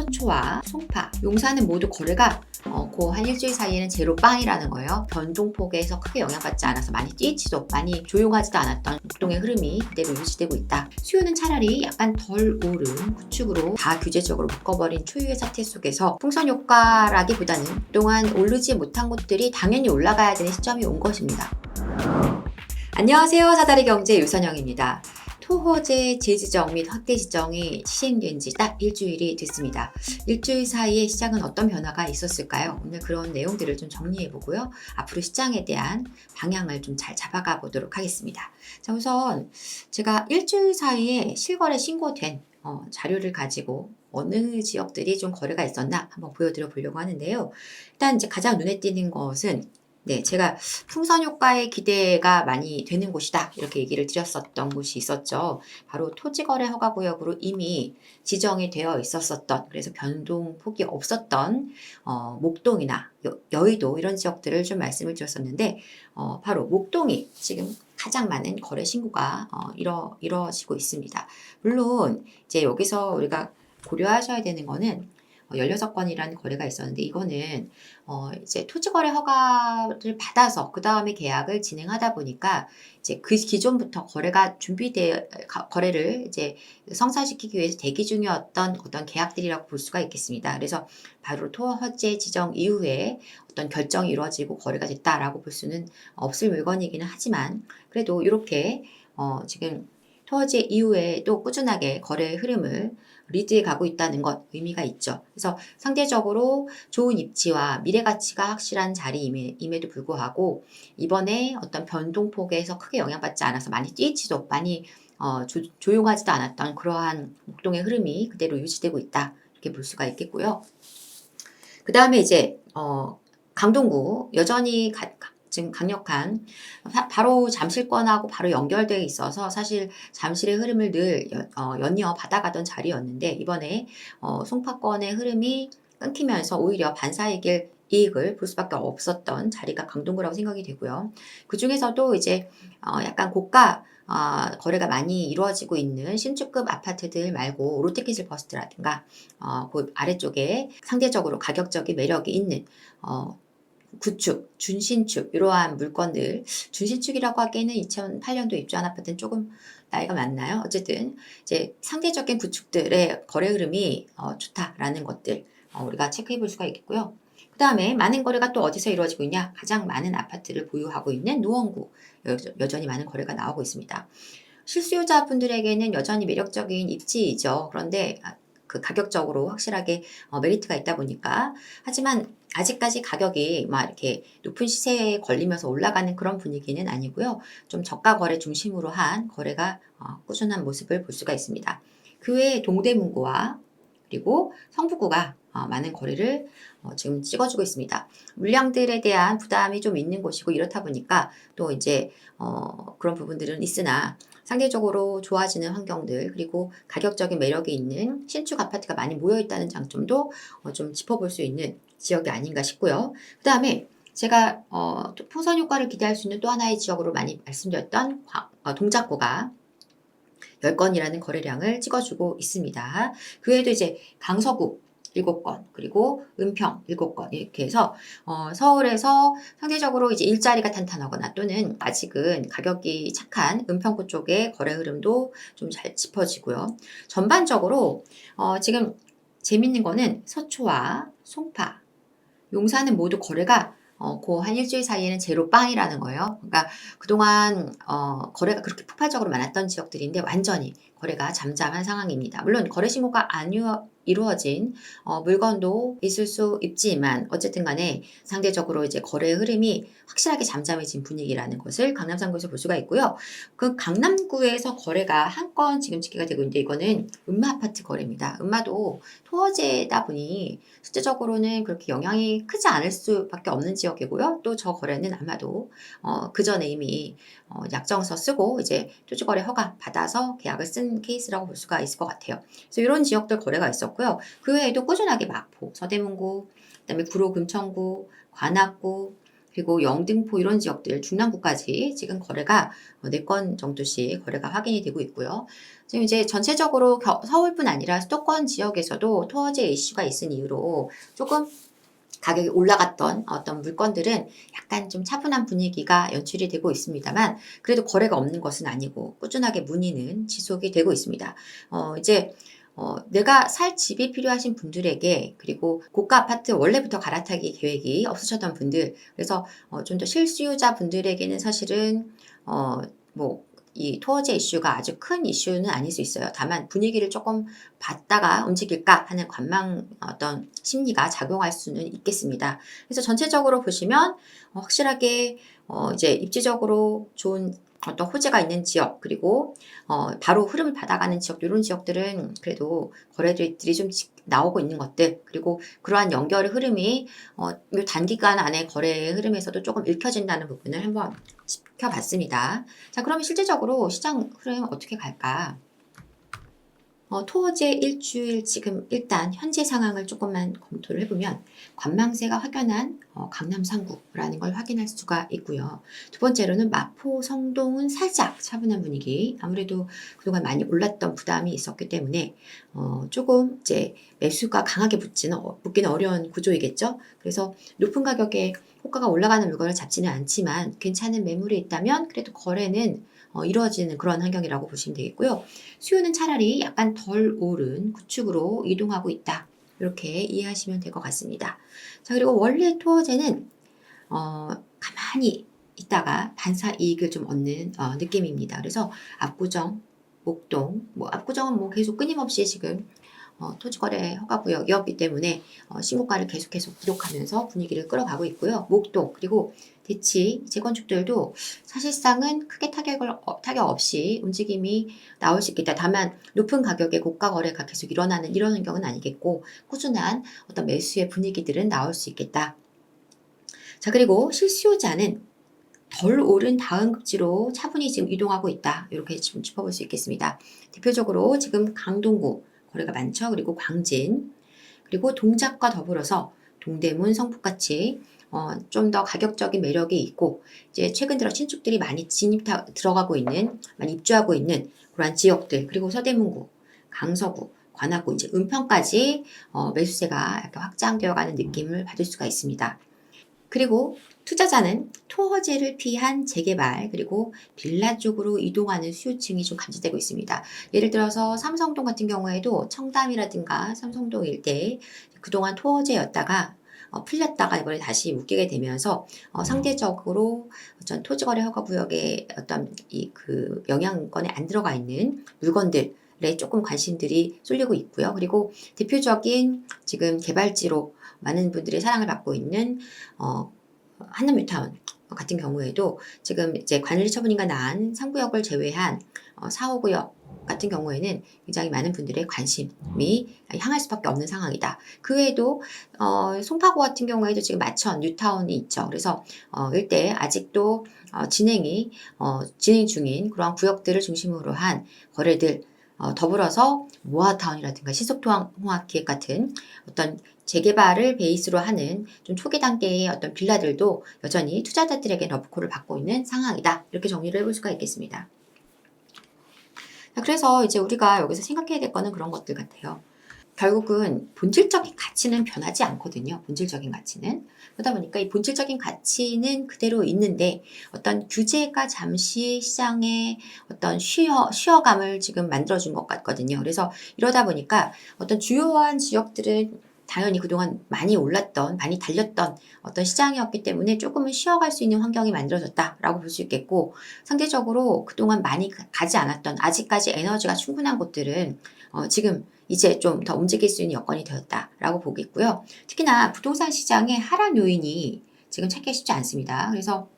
서초와 송파, 용산은 모두 거래가 어, 고한 일주일 사이에는 제로 빵이라는 거예요. 변동폭에서 크게 영향받지 않아서 많이 뛰지도 많이 조용하지도 않았던 목동의 흐름이 그대로 유지되고 있다. 수요는 차라리 약간 덜 오른 구축으로 다 규제적으로 묶어버린 초유의 사태 속에서 풍선 효과라기보다는 그동안 오르지 못한 곳들이 당연히 올라가야 되는 시점이 온 것입니다. 안녕하세요. 사다리 경제 유선영입니다. 토호제 재지정 및 확대 지정이 시행된 지 딱 일주일이 됐습니다. 일주일 사이에 시장은 어떤 변화가 있었을까요? 오늘 그런 내용들을 좀 정리해 보고요. 앞으로 시장에 대한 방향을 좀 잘 잡아가 보도록 하겠습니다. 자, 우선 제가 일주일 사이에 실거래 신고된 어, 자료를 가지고 어느 지역들이 좀 거래가 있었나 한번 보여드려 보려고 하는데요. 일단 이제 가장 눈에 띄는 것은 네, 제가 풍선 효과의 기대가 많이 되는 곳이다. 이렇게 얘기를 드렸었던 곳이 있었죠. 바로 토지거래 허가 구역으로 이미 지정이 되어 있었었던, 그래서 변동 폭이 없었던, 어, 목동이나 여, 의도 이런 지역들을 좀 말씀을 드렸었는데, 어, 바로 목동이 지금 가장 많은 거래 신고가 어, 이뤄, 이뤄지고 있습니다. 물론, 이제 여기서 우리가 고려하셔야 되는 거는 16건이라는 거래가 있었는데 이거는 어 이제 토지 거래 허가를 받아서 그 다음에 계약을 진행하다 보니까 이제 그 기존부터 거래가 준비돼 거래를 이제 성사시키기 위해서 대기 중이었던 어떤 계약들이라고 볼 수가 있겠습니다. 그래서 바로 토허제 지정 이후에 어떤 결정이 이루어지고 거래가 됐다라고 볼 수는 없을 물건이기는 하지만 그래도 이렇게 어 지금 토어제 이후에 또 꾸준하게 거래 흐름을 리드해 가고 있다는 것 의미가 있죠. 그래서 상대적으로 좋은 입지와 미래 가치가 확실한 자리임에도 불구하고 이번에 어떤 변동폭에서 크게 영향받지 않아서 많이 뛰지도 많이 어, 조, 조용하지도 않았던 그러한 목동의 흐름이 그대로 유지되고 있다 이렇게 볼 수가 있겠고요. 그 다음에 이제 어, 강동구 여전히 가, 지금 강력한 바로 잠실권하고 바로 연결되어 있어서 사실 잠실의 흐름을 늘 어, 연이어 받아가던 자리였는데 이번에 어, 송파권의 흐름이 끊기면서 오히려 반사이길 이익을 볼 수밖에 없었던 자리가 강동구라고 생각이 되고요. 그 중에서도 이제 어, 약간 고가 어, 거래가 많이 이루어지고 있는 신축급 아파트들 말고 롯데키즐 버스트라든가 어, 그 아래쪽에 상대적으로 가격적인 매력이 있는 어, 구축, 준신축 이러한 물건들 준신축이라고 하기에는 2008년도 입주한 아파트는 조금 나이가 많나요? 어쨌든 이제 상대적인 구축들의 거래 흐름이 어, 좋다라는 것들 어, 우리가 체크해 볼 수가 있겠고요. 그 다음에 많은 거래가 또 어디서 이루어지고 있냐? 가장 많은 아파트를 보유하고 있는 노원구 여전히 많은 거래가 나오고 있습니다. 실수요자분들에게는 여전히 매력적인 입지이죠. 그런데 아, 그 가격적으로 확실하게 어, 메리트가 있다 보니까 하지만 아직까지 가격이 막 이렇게 높은 시세에 걸리면서 올라가는 그런 분위기는 아니고요. 좀 저가 거래 중심으로 한 거래가 어, 꾸준한 모습을 볼 수가 있습니다. 그 외에 동대문구와 그리고 성북구가 어, 많은 거래를 어, 지금 찍어주고 있습니다. 물량들에 대한 부담이 좀 있는 곳이고 이렇다 보니까 또 이제 어, 그런 부분들은 있으나 상대적으로 좋아지는 환경들 그리고 가격적인 매력이 있는 신축 아파트가 많이 모여 있다는 장점도 어, 좀 짚어볼 수 있는 지역이 아닌가 싶고요. 그 다음에 제가 어, 풍선 효과를 기대할 수 있는 또 하나의 지역으로 많이 말씀드렸던 어, 동작구가 10건이라는 거래량을 찍어주고 있습니다. 그 외에도 이제 강서구 7건, 그리고 은평 7건, 이렇게 해서, 어, 서울에서 상대적으로 이제 일자리가 탄탄하거나 또는 아직은 가격이 착한 은평구 쪽의 거래 흐름도 좀 잘 짚어지고요. 전반적으로, 어, 지금 재밌는 거는 서초와 송파, 용산은 모두 거래가 어, 고한 일주일 사이에는 제로 빵이라는 거예요. 그러니까 그동안 어, 거래가 그렇게 폭발적으로 많았던 지역들인데 완전히 거래가 잠잠한 상황입니다. 물론 거래 신고가 안 이루어진 어, 물건도 있을 수 있지만 어쨌든 간에 상대적으로 이제 거래 흐름이 확실하게 잠잠해진 분위기라는 것을 강남상구에서 볼 수가 있고요. 그 강남구에서 거래가 한 건 지금 집계가 되고 있는데 이거는 음마 아파트 거래입니다. 음마도 토어제다 보니 실제적으로는 그렇게 영향이 크지 않을 수밖에 없는 지역이고요. 또 저 거래는 아마도 어, 그 전에 이미 어, 약정서 쓰고 이제 토지거래 허가 받아서 계약을 쓴 케이스라고 볼 수가 있을 것 같아요. 그래서 이런 지역들 거래가 있었고요. 그 외에도 꾸준하게 마포, 서대문구, 그다음에 구로 금천구, 관악구, 그리고 영등포 이런 지역들 중남구까지 지금 거래가 4건 정도씩 거래가 확인이 되고 있고요. 지금 이제 전체적으로 겨- 서울뿐 아니라 수도권 지역에서도 토어제 이슈가 있은 이유로 조금 가격이 올라갔던 어떤 물건들은 약간 좀 차분한 분위기가 연출이 되고 있습니다만 그래도 거래가 없는 것은 아니고 꾸준하게 문의는 지속이 되고 있습니다. 어, 이제 어, 내가 살 집이 필요하신 분들에게 그리고 고가 아파트 원래부터 갈아타기 계획이 없으셨던 분들 그래서 어, 좀 더 실수요자 분들에게는 사실은 어, 뭐 이 토어제 이슈가 아주 큰 이슈는 아닐 수 있어요. 다만 분위기를 조금 봤다가 움직일까 하는 관망 어떤 심리가 작용할 수는 있겠습니다. 그래서 전체적으로 보시면 어, 확실하게 어, 이제 입지적으로 좋은 어떤 호재가 있는 지역 그리고 어, 바로 흐름을 받아가는 지역 이런 지역들은 그래도 거래들이 좀 지- 나오고 있는 것들 그리고 그러한 연결의 흐름이 어, 요 단기간 안에 거래의 흐름에서도 조금 읽혀진다는 부분을 한번 지켜봤습니다. 자 그러면 실제적으로 시장 흐름 어떻게 갈까? 어, 토어제 일주일 지금 일단 현재 상황을 조금만 검토를 해보면 관망세가 확연한 어, 강남 상구라는 걸 확인할 수가 있고요. 두 번째로는 마포 성동은 살짝 차분한 분위기. 아무래도 그동안 많이 올랐던 부담이 있었기 때문에 어, 조금 이제 매수가 강하게 붙지는 어, 붙기는 어려운 구조이겠죠. 그래서 높은 가격에 호가가 올라가는 물건을 잡지는 않지만 괜찮은 매물이 있다면 그래도 거래는 어, 이루어지는 그런 환경이라고 보시면 되겠고요. 수요는 차라리 약간 덜 오른 구축으로 이동하고 있다. 이렇게 이해하시면 될 것 같습니다. 자, 그리고 원래 토어제는 어, 가만히 있다가 반사 이익을 좀 얻는 어, 느낌입니다. 그래서 압구정, 목동, 뭐 압구정은 뭐 계속 끊임없이 지금 어, 토지거래 허가구역이었기 때문에 어, 신고가를 계속해서 기록하면서 분위기를 끌어가고 있고요. 목동 그리고 대치 재건축들도 사실상은 크게 타격을 어, 타격 없이 움직임이 나올 수 있겠다. 다만 높은 가격에 고가 거래가 계속 일어나는 이런 환경은 아니겠고 꾸준한 어떤 매수의 분위기들은 나올 수 있겠다. 자 그리고 실수요자는 덜 오른 다음 급지로 차분히 지금 이동하고 있다. 이렇게 지금 짚어볼 수 있겠습니다. 대표적으로 지금 강동구 거래가 많죠. 그리고 광진 그리고 동작과 더불어서 동대문, 성북같이 어, 좀 더 가격적인 매력이 있고 이제 최근 들어 신축들이 많이 진입 들어가고 있는 많이 입주하고 있는 그러한 지역들 그리고 서대문구, 강서구, 관악구 이제 은평까지 어, 매수세가 약간 확장되어가는 느낌을 받을 수가 있습니다. 그리고 투자자는 토어제를 피한 재개발 그리고 빌라 쪽으로 이동하는 수요층이 좀 감지되고 있습니다. 예를 들어서 삼성동 같은 경우에도 청담이라든가 삼성동 일대 그동안 토어제였다가 어, 풀렸다가 이번에 다시 묶이게 되면서 어, 상대적으로 어떤 토지 거래 허가 구역의 어떤 이 그 영향권에 안 들어가 있는 물건들 에 조금 관심들이 쏠리고 있고요. 그리고 대표적인 지금 개발지로 많은 분들의 사랑을 받고 있는 어, 한남뉴타운 같은 경우에도 지금 이제 관리 처분인가 난 3구역을 제외한 어, 4, 5구역 같은 경우에는 굉장히 많은 분들의 관심이 향할 수밖에 없는 상황이다. 그 외에도 어, 송파구 같은 경우에도 지금 마천, 뉴타운이 있죠. 그래서 어, 일대 아직도 어, 진행이 어, 진행 중인 그러한 구역들을 중심으로 한 거래들 어, 더불어서 모아타운이라든가 시속통합 기획 같은 어떤 재개발을 베이스로 하는 좀 초기 단계의 어떤 빌라들도 여전히 투자자들에게 러브콜을 받고 있는 상황이다. 이렇게 정리를 해볼 수가 있겠습니다. 자, 그래서 이제 우리가 여기서 생각해야 될 거는 그런 것들 같아요. 결국은 본질적인 가치는 변하지 않거든요. 본질적인 가치는. 그러다 보니까 이 본질적인 가치는 그대로 있는데 어떤 규제가 잠시 시장에 어떤 쉬어, 쉬어감을 지금 만들어준 것 같거든요. 그래서 이러다 보니까 어떤 주요한 지역들은 당연히 그동안 많이 올랐던, 많이 달렸던 어떤 시장이었기 때문에 조금은 쉬어갈 수 있는 환경이 만들어졌다라고 볼 수 있겠고, 상대적으로 그동안 많이 가지 않았던, 아직까지 에너지가 충분한 곳들은 어, 지금 이제 좀 더 움직일 수 있는 여건이 되었다라고 보겠고요. 특히나 부동산 시장의 하락 요인이 지금 찾기 쉽지 않습니다. 그래서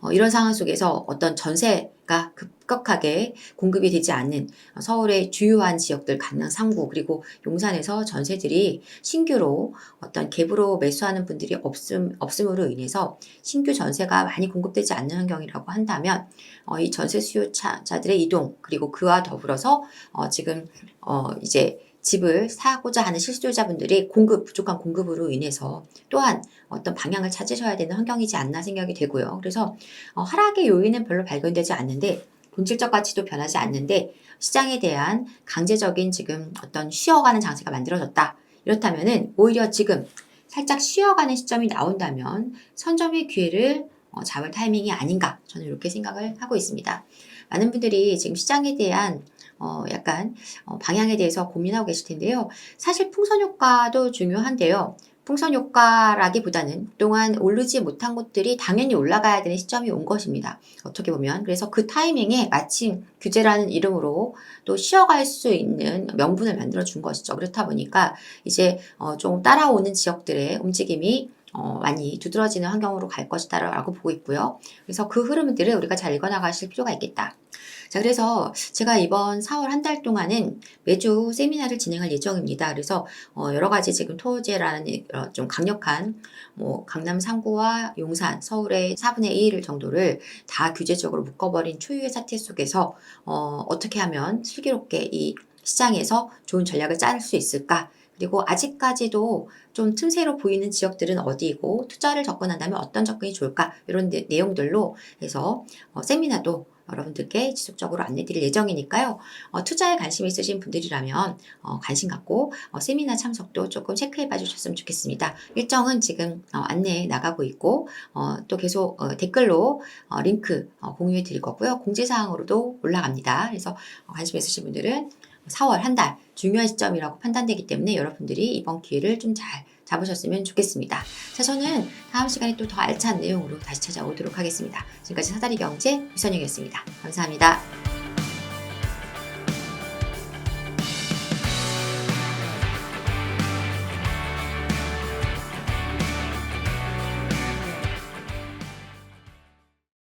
어, 이런 상황 속에서 어떤 전세가 급격하게 공급이 되지 않는 서울의 주요한 지역들 강남 상구 그리고 용산에서 전세들이 신규로 어떤 갭으로 매수하는 분들이 없음, 없음으로 인해서 신규 전세가 많이 공급되지 않는 환경이라고 한다면 어, 이 전세 수요자들의 이동 그리고 그와 더불어서 어, 지금 어, 이제 집을 사고자 하는 실수요자분들이 공급, 부족한 공급으로 인해서 또한 어떤 방향을 찾으셔야 되는 환경이지 않나 생각이 되고요. 그래서 어, 하락의 요인은 별로 발견되지 않는데 본질적 가치도 변하지 않는데 시장에 대한 강제적인 지금 어떤 쉬어가는 장세가 만들어졌다. 이렇다면은 오히려 지금 살짝 쉬어가는 시점이 나온다면 선점의 기회를 어, 잡을 타이밍이 아닌가 저는 이렇게 생각을 하고 있습니다. 많은 분들이 지금 시장에 대한 어, 약간 어, 방향에 대해서 고민하고 계실 텐데요. 사실 풍선 효과도 중요한데요. 풍선 효과라기보다는 그동안 오르지 못한 곳들이 당연히 올라가야 되는 시점이 온 것입니다. 어떻게 보면. 그래서 그 타이밍에 마침 규제라는 이름으로 또 쉬어갈 수 있는 명분을 만들어 준 것이죠. 그렇다 보니까 이제 어, 좀 따라오는 지역들의 움직임이 어, 많이 두드러지는 환경으로 갈 것이다라고 보고 있고요. 그래서 그 흐름들을 우리가 잘 읽어나가실 필요가 있겠다. 자, 그래서 제가 이번 4월 한 달 동안은 매주 세미나를 진행할 예정입니다. 그래서 어, 여러 가지 지금 토제라는 이- 어, 좀 강력한 뭐 강남 3구와 용산, 서울의 4분의 1 정도를 다 규제적으로 묶어버린 초유의 사태 속에서 어, 어떻게 하면 슬기롭게 이 시장에서 좋은 전략을 짤수 있을까? 그리고 아직까지도 좀 틈새로 보이는 지역들은 어디이고 투자를 접근한다면 어떤 접근이 좋을까? 이런 내- 내용들로 해서 어, 세미나도 여러분들께 지속적으로 안내드릴 예정이니까요. 어, 투자에 관심 있으신 분들이라면 어, 관심 갖고 어, 세미나 참석도 조금 체크해 봐 주셨으면 좋겠습니다. 일정은 지금 어, 안내 나가고 있고 어, 또 계속 어, 댓글로 어, 링크 어, 공유해 드릴 거고요. 공지사항으로도 올라갑니다. 그래서 어, 관심 있으신 분들은 4월 한 달 중요한 시점이라고 판단되기 때문에 여러분들이 이번 기회를 좀 잘 잡으셨으면 좋겠습니다. 자, 저는 다음 시간에 또 더 알찬 내용으로 다시 찾아오도록 하겠습니다. 지금까지 사다리 경제 유선영이었습니다. 감사합니다.